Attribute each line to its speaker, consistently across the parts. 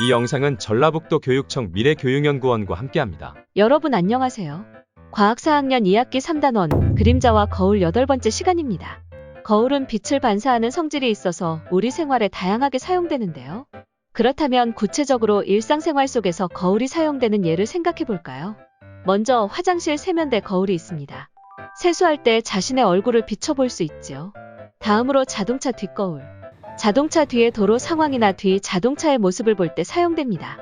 Speaker 1: 이 영상은 전라북도 교육청 미래교육연구원과 함께합니다.
Speaker 2: 여러분 안녕하세요. 과학 4학년 2학기 3단원 그림자와 거울 8번째 시간입니다. 거울은 빛을 반사하는 성질이 있어서 우리 생활에 다양하게 사용되는데요. 그렇다면 구체적으로 일상생활 속에서 거울이 사용되는 예를 생각해 볼까요? 먼저 화장실 세면대 거울이 있습니다. 세수할 때 자신의 얼굴을 비춰볼 수 있지요. 다음으로 자동차 뒷거울. 자동차 뒤의 도로 상황이나 뒤 자동차의 모습을 볼 때 사용됩니다.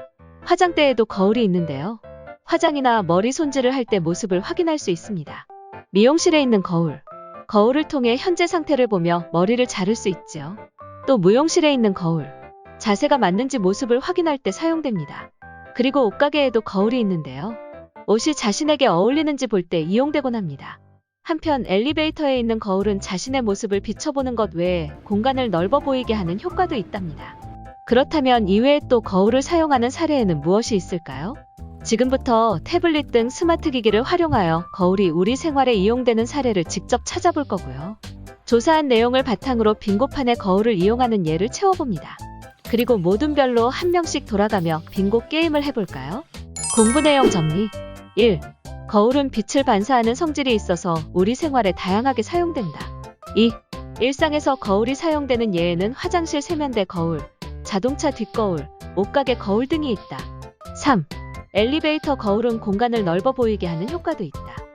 Speaker 2: 화장대에도 거울이 있는데요. 화장이나 머리 손질을 할 때 모습을 확인할 수 있습니다. 미용실에 있는 거울. 거울을 통해 현재 상태를 보며 머리를 자를 수 있지요. 또 무용실에 있는 거울. 자세가 맞는지 모습을 확인할 때 사용됩니다. 그리고 옷가게에도 거울이 있는데요. 옷이 자신에게 어울리는지 볼 때 이용되곤 합니다. 한편 엘리베이터에 있는 거울은 자신의 모습을 비춰보는 것 외에 공간을 넓어 보이게 하는 효과도 있답니다. 그렇다면 이외에 또 거울을 사용하는 사례에는 무엇이 있을까요? 지금부터 태블릿 등 스마트 기기를 활용하여 거울이 우리 생활에 이용되는 사례를 직접 찾아볼 거고요. 조사한 내용을 바탕으로 빙고판에 거울을 이용하는 예를 채워봅니다. 그리고 모든 별로 한 명씩 돌아가며 빙고 게임을 해볼까요? 공부 내용 정리 1. 거울은 빛을 반사하는 성질이 있어서 우리 생활에 다양하게 사용된다. 2. 일상에서 거울이 사용되는 예에는 화장실 세면대 거울, 자동차 뒷거울, 옷가게 거울 등이 있다. 3. 엘리베이터 거울은 공간을 넓어 보이게 하는 효과도 있다.